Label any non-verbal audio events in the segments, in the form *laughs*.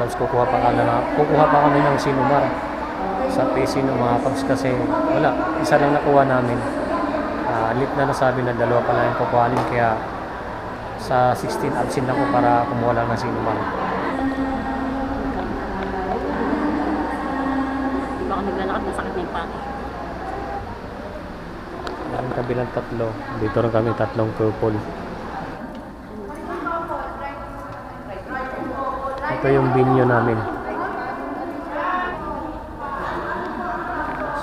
Tapos kukuha pa kami, kukuha pa kami ng sinumar sa PC ng mga Cubs kasi wala, isa lang nakuha namin. Ah, lit na nasabi na dalawa pa lang yung kukuhanin kaya sa 16 absent ako para kumuha lang ng sinumar. Baka naglalakad, masakit na yung paa. Ang kabilang tatlo, dito rin kami tatlong purple. Ito yung binyo namin.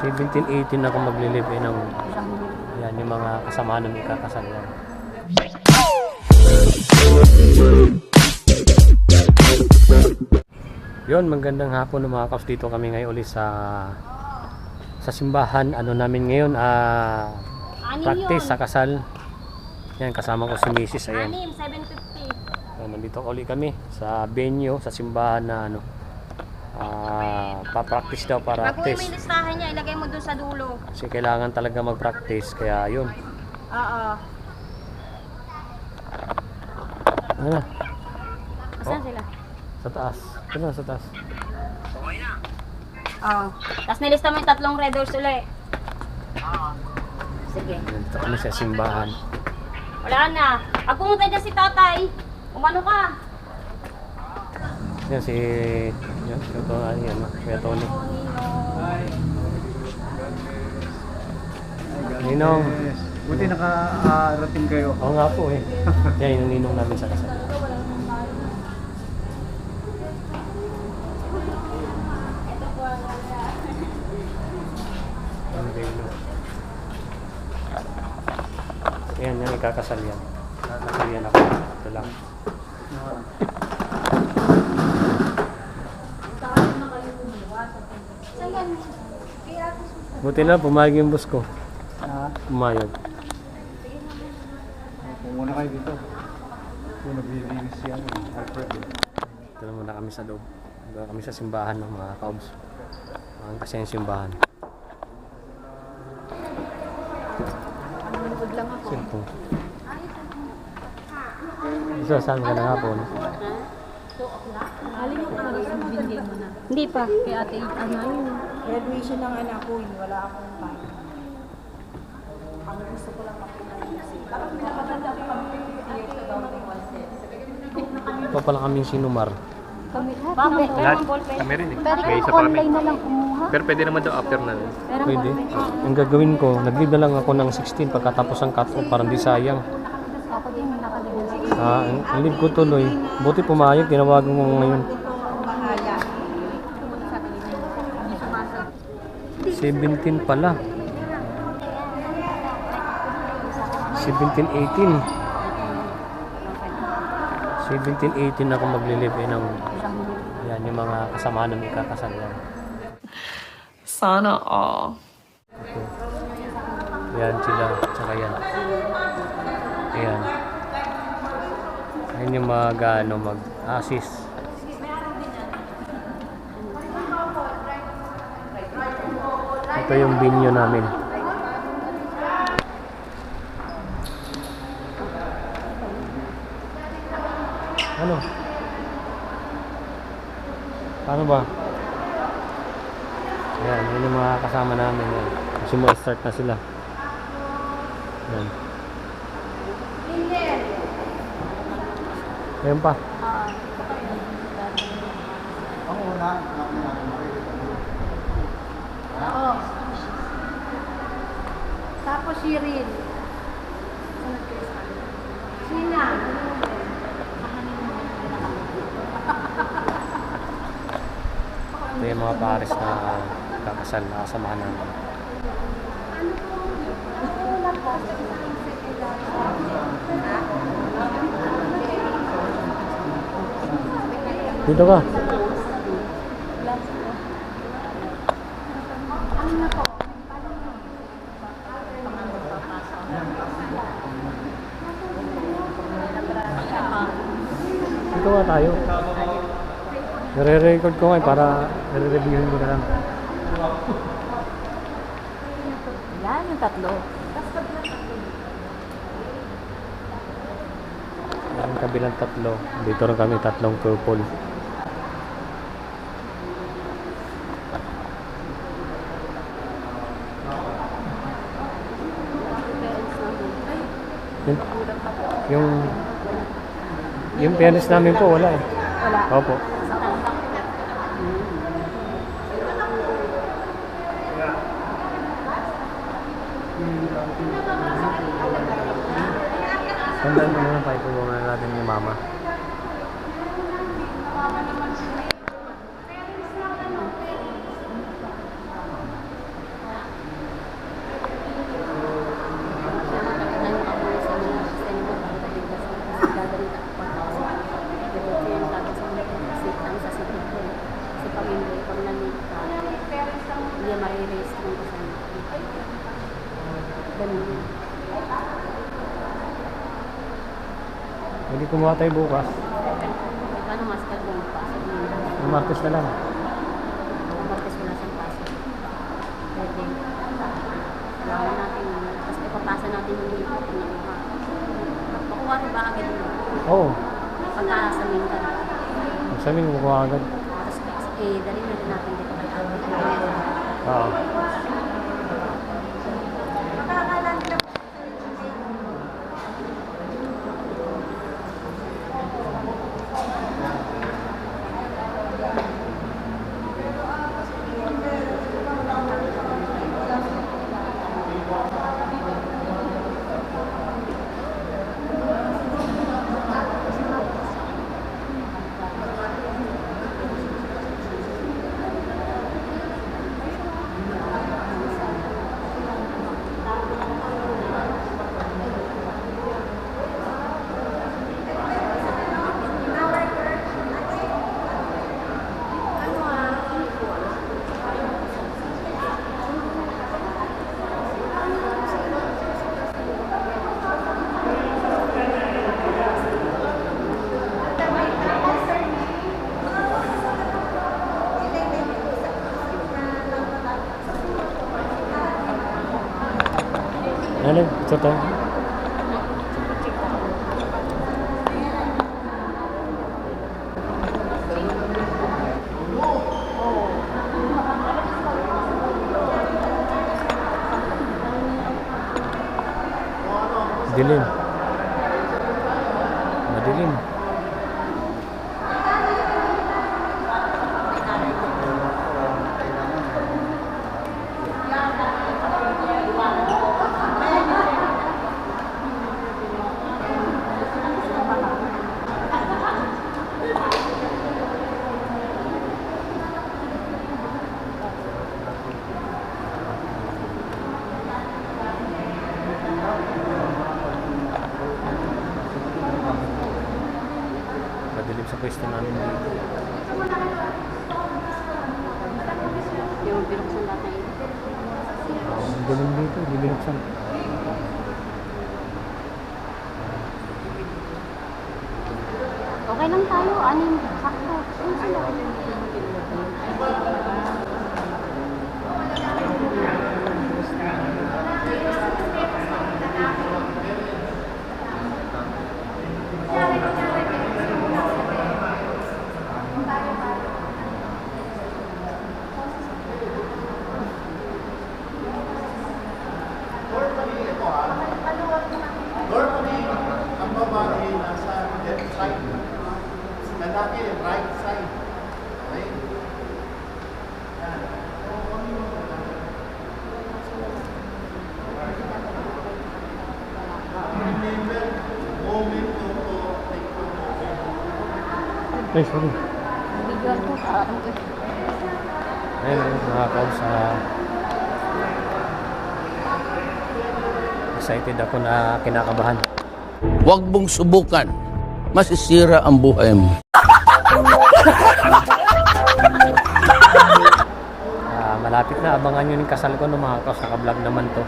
17-18 ako maglilive in ng yan yung mga kasama ng ikakasal yan. Yon, magandang hapon ng mga kaps dito kami ngayon ulit sa sa simbahan. Ano namin ngayon? Ah, practice sa kasal. Yan, kasama ko si Mrs. Ayan. Anim, 750. Nandito uli kami sa venue, sa simbahan na ano. Ah, pa-practice daw uwi mo yung listahan niya, ilagay mo dun sa dulo. Kasi kailangan talaga mag-practice. Kaya yun. Oo. Ano? Asan Oh. sila? Sa taas. Ano sa taas? Oo. Tapos nilista mo yung tatlong red doors ulit. Oo. Sige. Nandito kami sa simbahan. Wala na. Pag pumunta dyan si tatay, umano ka. Yan si... Yan, si Tony. Ano yan, Kuya Tony. Ninong. Yes. Buti nakarating kayo. Oo nga po eh. *laughs* Yan yung ninong namin sa kasal. Ang relo. Yan, yan, ikakasal yan. Kakasal yan ako. Ito lang. Buti na, pumayag yung boss ko. Ah, Pumayag. muna kayo dito. Kung naglilinis si ano, Alfred. eh. Ito na muna kami sa loob. Doon kami sa simbahan ng mga kaubs. Ang kasi yung simbahan. Nanonood Isa, saan ka na nga po? no? Alin yung ano, binigay mo na? Hindi pa. Kay ate, ano yun? Graduation ng anak ko, eh, wala akong time. Ang gusto ko lang makipag-isip. Bakit may nakatanda ko kami 50 years ago ng Ito pala kami sinumar. Kami, ballpen. Kami rin eh. Pwede May isa pa kami. online na lang kumuha. Pero pwede naman daw after na. Ang Pwede. Ang gagawin ko, nag-leave na lang ako ng 16 pagkatapos ang cut-off para hindi sayang. Ah, ang ko tuloy. Buti pumayag, tinawagan ko ngayon. 17 pala. 17, 18. 17, 18 ako maglilive in ng yan yung mga kasama ng ikakasal yan. Sana all. Yan sila, tsaka yan. Ayan. Ayun yung mag, ano, mag-assist. Ito yung binyo namin. Ano? Paano ba? Ayan, yun yung mga kasama namin. Yan. Kasi mo start na sila. Yan. Ayun pa. Ang una, Oo. Tapos Shirin. Sina? Ito yung mga pares na kakasal na kasamahan namin. Dito ka. Dito ka tayo. Nare-record ko nga eh, para nare-reviewin ko na lang. Yan, yung tatlo. Ang kabilang tatlo. Dito rin kami tatlong purple. Yung, yung, yung pianist namin po, wala eh. Wala. Opo. Tandaan mo muna pa itulungan natin ni Mama. Hindi kumuha tayo bukas. Paano mas ka kung pasok mo yun? Ang Martes na lang. Martes wala siyang pasok. Pwede. Kailangan natin, tapos ipapasa natin yung dito. Makuha rin ba agad yun? Oo. Pagkasamin ka. Sa amin, kukuha agad. Tapos eh, dali na rin natin dito ate. Oo. Ito to. Dilim. Madilim. Madilim sa pwesto namin dito. Yung binuksan lahat na ito. Ah, Ang dilim dito, hindi binuksan. Okay lang tayo, anin, sakto. Ano? Ay, sorry. Video ko, parang ko. Ayun, mga kaos, ah, excited ako na kinakabahan. Huwag mong subukan. Masisira ang buhay mo. *laughs* Ah, malapit na, abangan nyo yung kasal ko no mga kaos, naka-vlog naman to.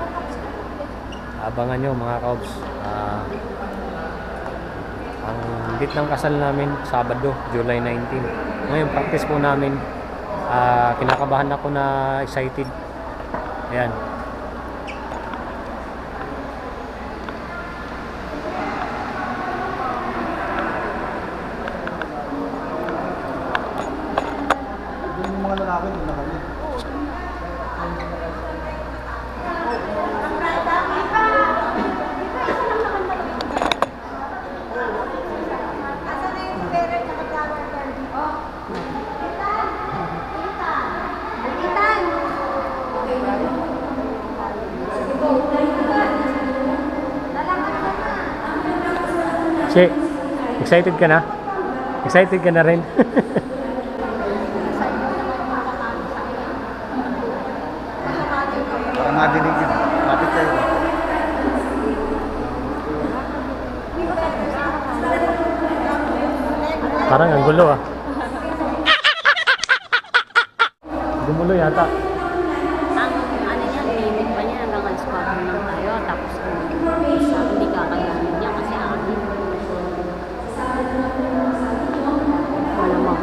Abangan nyo mga kaos. Ah, ang date ng kasal namin, Sabado, July 19. Ngayon, practice po namin. Ah, kinakabahan ako na excited. Ayan. Yung mga lalaki, doon na kami. Che, excited ka na? Excited ka na rin? *laughs* Para madinig yun. Kapit kayo. Parang ang gulo ah. *laughs* Gumulo yata. Ang ano niya, limit pa niya hanggang alas 4 lang tayo. Tapos kung isa, hindi kakayanin niya kasi akin. Malamang.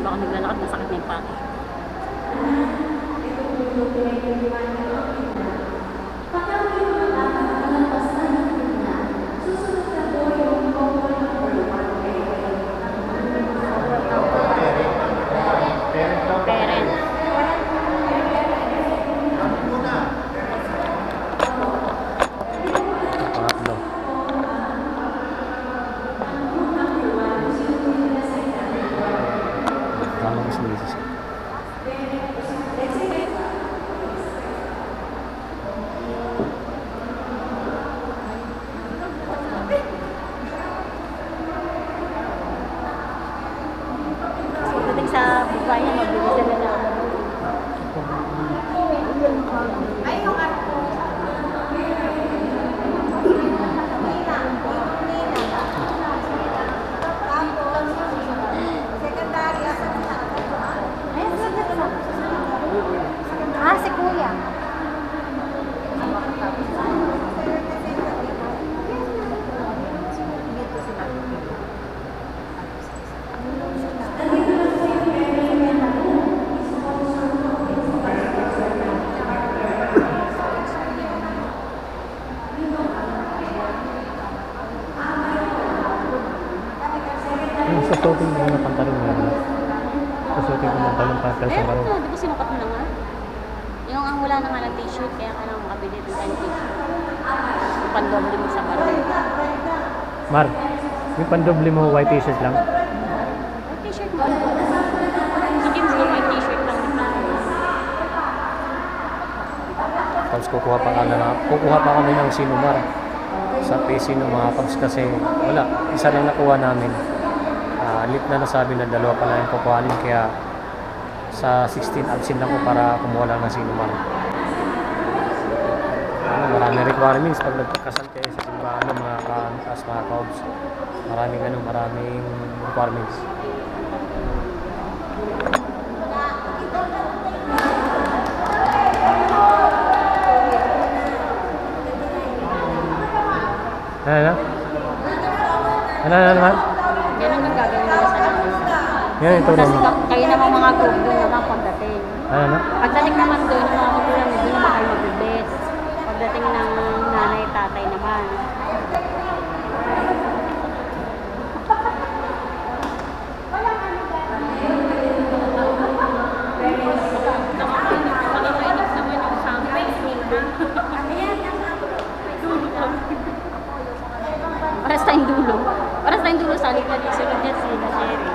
Baka naglalakad, masakit na yung pati. Parents. Pangatlo. Tama ko si Mrs. Pagdating sa buhay niya, magbibig sila na ano. Ah, si Kuya. Yung sa shooting mo na pantalon mo yan. Sa shooting ko ng talong pantalon sa Meron baro. na, di ba sinukat mo na nga? Yung ang wala na nga ng t-shirt, kaya kailangan makabili ng tayong t-shirt. Yung pandoble mo sa baro. Mar, yung pandoble mo white t-shirt lang. T-shirt mo. Si James ko may t-shirt lang. Tapos kukuha pa kami na, kukuha pa kami ng sinumar sa PC ng mga Cubs kasi wala, isa lang nakuha namin. Ah, lit na nasabi na dalawa pa lang yung kukuhanin kaya sa 16 absent lang ko para kumuha lang ng sinumar. Ano, maraming requirements pag nagkasal kayo sa simbahan ng mga kaantas, mga Cubs. Maraming ano, maraming requirements. Ano na? Ano na naman? Ganun yung gagawin nila sa namin. Yan, ito naman. ka- kayo namang mga group doon naman pagdating. Ano na? Pagdating naman doon, mga magulang, doon naman kayo magbibes. Pagdating ng nanay, tatay naman. Paras tayong dulo. Paras tayong dulo sa likod. Sunod yan sila, Sherry.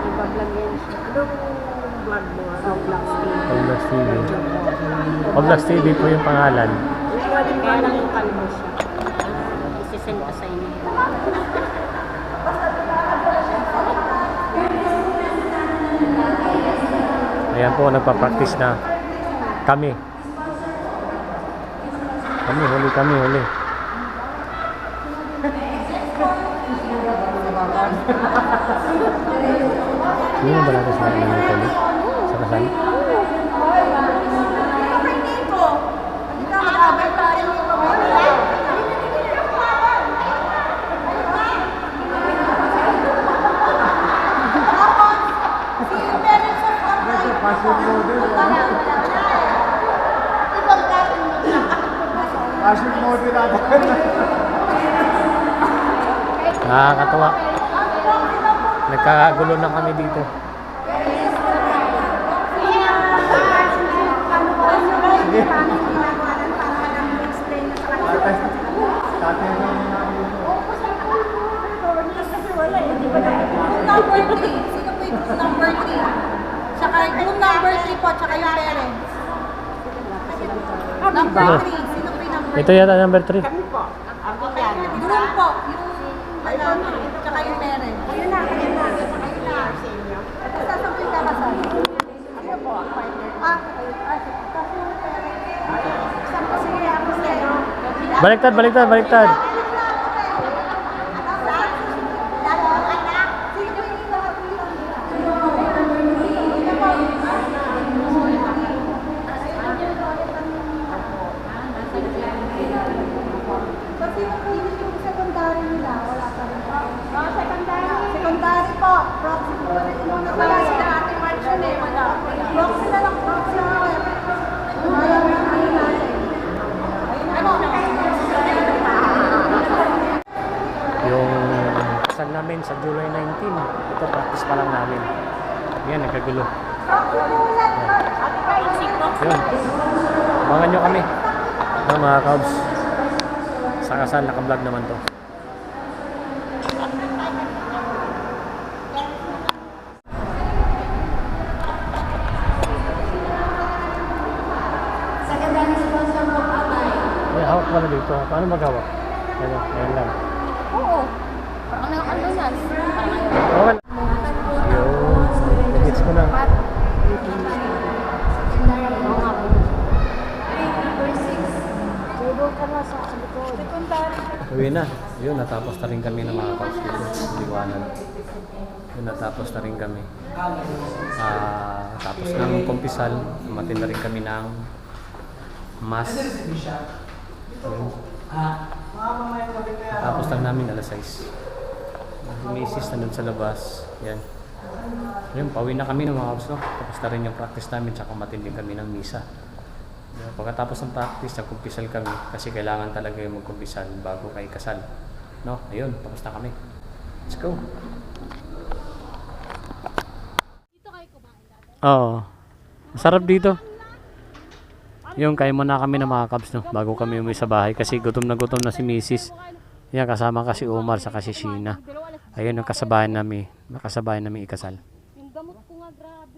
Iba-vlog yan siya. Anong vlog mo? Sa vlog Pablax TV. Pablax TV po yung pangalan. Kaya lang yung kalbo siya. Isisend ko sa inyo. Ayan po, nagpa-practice na kami. Kami, huli kami, huli. Mo ba natin sa mga ng tuloy? Sa kasal? Fashion model ata. Nakakatawa. Nagkakagulo na kami dito. Group number 3. Sino po yung number 3? Tsaka group number 3 po, tsaka yung parents. Number 3. Sino po yung number Ito yata number 3. Group po. Yung ano, tsaka yung parents. Ayun na, ayun na. Ayun na. Ito sa saan po yung kakasal? Ano po? Ah. Ah, yung po ako? Baliktad, baliktad, baliktad. So, sino po yung yung secondary nila? Wala pa rin po. Oh, secondary. Secondary po. Proxy po. Muna wala sila ate March yun eh. Wala. Proxy na lang. Proxy na lang. Wala na ano natin. Ano? Yung kasal namin sa July 19. Ito practice pa lang namin. Yan, nagkagulo. Yun. Abangan nyo kami. Ito mga Cubs. Sa kasal, naka-vlog naman to. May hawak pala dito. Paano maghawak? Ayan, ayan lang. Oo. Ano ayaw. Okay. Yun. Nagets ko na. Uwi na. Yun, natapos na rin kami ng mga dito. Liwanan. Yun, natapos na rin kami. Ah, tapos ng kumpisal, umatin na rin kami ng mas. Yun. Tapos lang namin alas 6. Misis na sa labas. Yan. Yun, pauwi na kami ng mga no? Tapos na rin yung practice namin, tsaka umatin din kami ng misa. Pagkatapos ng practice, nagkumpisal kami kasi kailangan talaga yung magkumpisal bago kay kasal. No? Ayun, tapos na kami. Let's go. Oo. Masarap dito. Yung kaya mo na kami ng mga cubs no, bago kami umuwi sa bahay kasi gutom na gutom na si Mrs. Yan, kasama kasi Omar sa kasi Sheena. Ayun, ang kasabayan namin, nakasabayan namin ikasal. Yung gamot ko nga grabe.